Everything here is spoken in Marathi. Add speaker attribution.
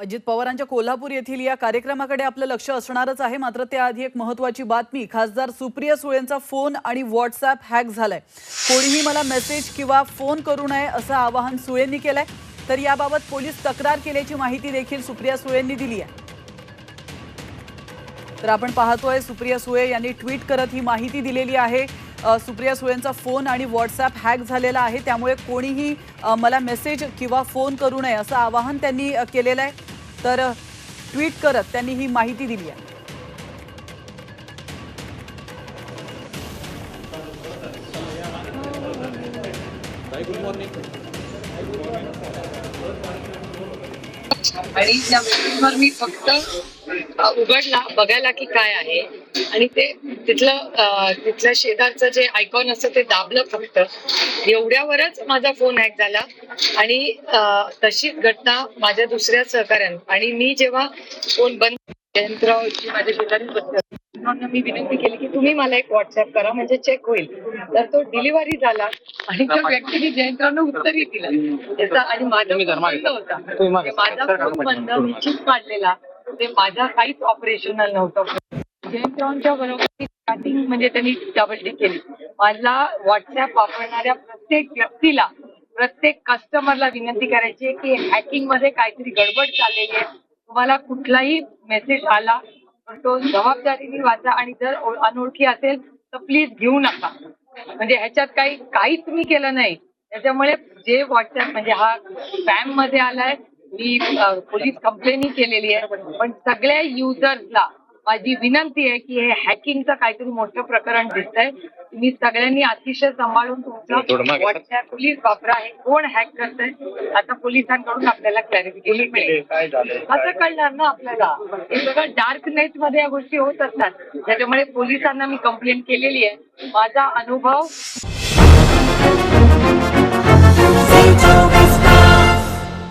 Speaker 1: अजित पवारांच्या कोल्हापूर येथील या कार्यक्रमाकडे आपलं लक्ष असणारच आहे. मात्र त्याआधी एक महत्वाची बातमी खासदार सुप्रिया सुळेंचा फोन आणि व्हॉट्सअप हॅक झालाय. कोणीही मला मेसेज किंवा फोन करू नये असं आवाहन सुळेंनी केलंय. तर याबाबत पोलीस तक्रार केल्याची माहिती देखील सुप्रिया सुळेंनी दिली आहे. तर आपण पाहतोय सुप्रिया सुळे यांनी ट्विट करत ही माहिती दिलेली आहे. सुप्रिया सुळेंचा फोन आणि व्हॉट्सॲप हॅक झालेला आहे. त्यामुळे कोणीही मला मेसेज किंवा फोन करू नये असं आवाहन त्यांनी केलेलं आहे. तर ट्विट करत त्यांनी ही माहिती दिली आहे.
Speaker 2: आणि त्या मी फक्त उघडला बघायला की काय आहे. आणि ते तिथलं अ, तिथलं शेजारचं जे आयकॉन असतं ते दाबलं फक्त. एवढ्यावरच माझा फोन हॅक झाला. आणि तशीच घटना माझ्या दुसऱ्या सहकार्यानं आणि मी जेव्हा फोन बंद जयंतरावची माझ्या शेजारी. त्यांना मी विनंती केली की तुम्ही मला एक व्हॉट्सअप करा म्हणजे चेक होईल. तर तो डिलिव्हरी झाला. आणि त्या व्यक्तीने जयंतरावनं उत्तरही दिलं. त्याचा आणि माझा होता. माझा फोन बंद मी चीप काढलेला. म्हणजे ते माझा काहीच ऑपरेशनल नव्हतं. जयंतरावांच्या बरोबर स्टार्टिंग म्हणजे त्यांनी डबल डी केली. मला व्हॉट्सअप वापरणाऱ्या प्रत्येक व्यक्तीला प्रत्येक कस्टमरला विनंती करायची की हॅकिंगमध्ये काहीतरी गडबड चाललेली आहे. तुम्हाला कुठलाही मेसेज आला तर तो जबाबदारीने वाचा आणि जर अनोळखी असेल तर प्लीज घेऊ नका. म्हणजे ह्याच्यात काही काहीच मी केलं नाही. त्याच्यामुळे जे व्हॉट्सअप म्हणजे हा स्पॅममध्ये आलाय मी पोलीस कंप्लेनही केलेली आहे. पण सगळ्या युजर्सला माझी विनंती आहे की हे हॅकिंगचं काहीतरी मोठं प्रकरण दिसतंय. मी सगळ्यांनी अतिशय सांभाळून तुमचं व्हॉट्सअप प्लीज वापरा. हे कोण हॅक करतंय? आता पोलिसांकडून आपल्याला क्लॅरिफिकेशन मिळेल.
Speaker 3: काय झालं
Speaker 2: असं कळणार ना आपल्याला? हे सगळं डार्क नेटमध्ये या गोष्टी होत असतात. त्याच्यामुळे पोलिसांना मी कंप्लेंट केलेली आहे. माझा अनुभव